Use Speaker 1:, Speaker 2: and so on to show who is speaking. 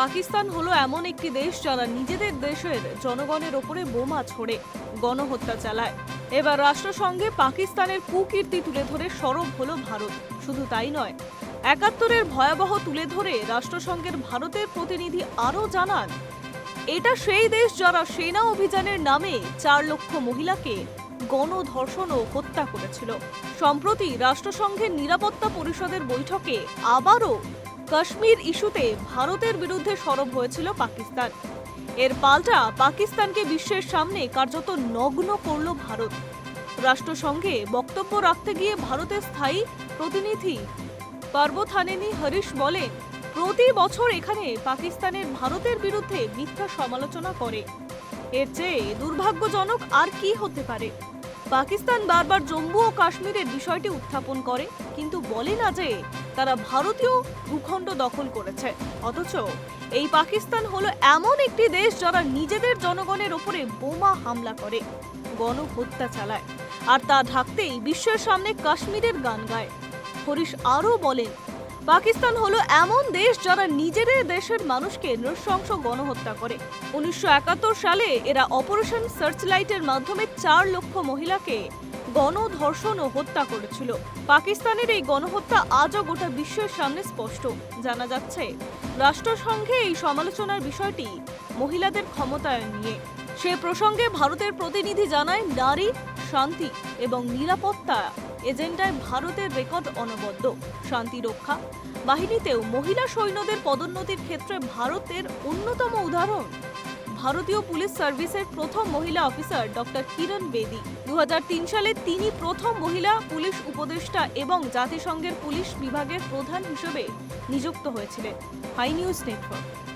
Speaker 1: পাকিস্তান হলো এমন একটি দেশ যারা নিজেদের দেশের জনগণের ওপরে বোমা ছোড়ে গণহত্যা চালায়। এবার রাষ্ট্রসংঘে পাকিস্তানের কুকীর্তি তুলে ধরে সরব হলো ভারত। শুধু তাই নয়, একাত্তরের ভয়াবহ তুলে ধরে রাষ্ট্রসংঘের ভারতের প্রতিনিধি আরও জানান, এটা সেই দেশ যারা সেনা অভিযানের নামে চার লক্ষ মহিলাকে গণধর্ষণ ও হত্যা করেছিল। সম্প্রতি রাষ্ট্রসংঘের নিরাপত্তা পরিষদের বৈঠকে আবারও কাশ্মীর ইস্যুতে ভারতের বিরুদ্ধে সরব হয়েছিল পাকিস্তান। এর পাল্টা পাকিস্তানকে বিশ্বের সামনে কার্যত নগ্ন করল ভারত। রাষ্ট্রসংঘে বক্তব্য রাখতে গিয়ে ভারতের স্থায়ী প্রতিনিধি পার্বথানেনি হরিশ বলেন, প্রতি বছর এখানে পাকিস্তানের ভারতের বিরুদ্ধে মিথ্যা সমালোচনা করে। এর চেয়ে দুর্ভাগ্যজনক আর কি হতে পারে? পাকিস্তান বারবার জম্মু ও কাশ্মীরের বিষয়টি উত্থাপন করে, কিন্তু বলে না যে তারা ভারতীয় ভূখণ্ড দখল করেছে। অথচ এই পাকিস্তান হলো এমন একটি দেশ যারা নিজেদের জনগণের ওপরে বোমা হামলা করে, গণহত্যা চালায়। আর তা ঢাকতেই বিশ্বের সামনে কাশ্মীরের গান গায়। হরিশ আরও বলেন পাকিস্তান হলো এমন দেশ যারা নিজেদের দেশের মানুষকে নৃশংস গণহত্যা করে। উনিশশো একাত্তর সালে এরা অপারেশন সার্চলাইটের মাধ্যমে চার লক্ষ মহিলাকে গণধর্ষণ ও হত্যা করেছিল। পাকিস্তানের এই গণহত্যা আজও গোটা বিশ্বের সামনে স্পষ্ট, জানা যাচ্ছে। রাষ্ট্রসংঘে এই সমালোচনার বিষয়টি মহিলাদের ক্ষমতায়ন নিয়ে। সে প্রসঙ্গে ভারতের প্রতিনিধি জানায়, নারী, শান্তি এবং নিরাপত্তা এজেন্ডায় ভারতের রেকর্ড অনবদ্য। শান্তি রক্ষা। বাহিনীতেও মহিলা সৈন্যদের পদোন্নতির ক্ষেত্রে ভারতের অন্যতম উদাহরণ। ভারতীয় পুলিশ সার্ভিসের প্রথম মহিলা অফিসার ডক্টর কিরণ বেদি। দু হাজার তিন সালে তিনি প্রথম মহিলা পুলিশ উপদেষ্টা এবং জাতিসংঘের পুলিশ বিভাগের প্রধান হিসেবে নিযুক্ত হয়েছিলেন। Hi news network.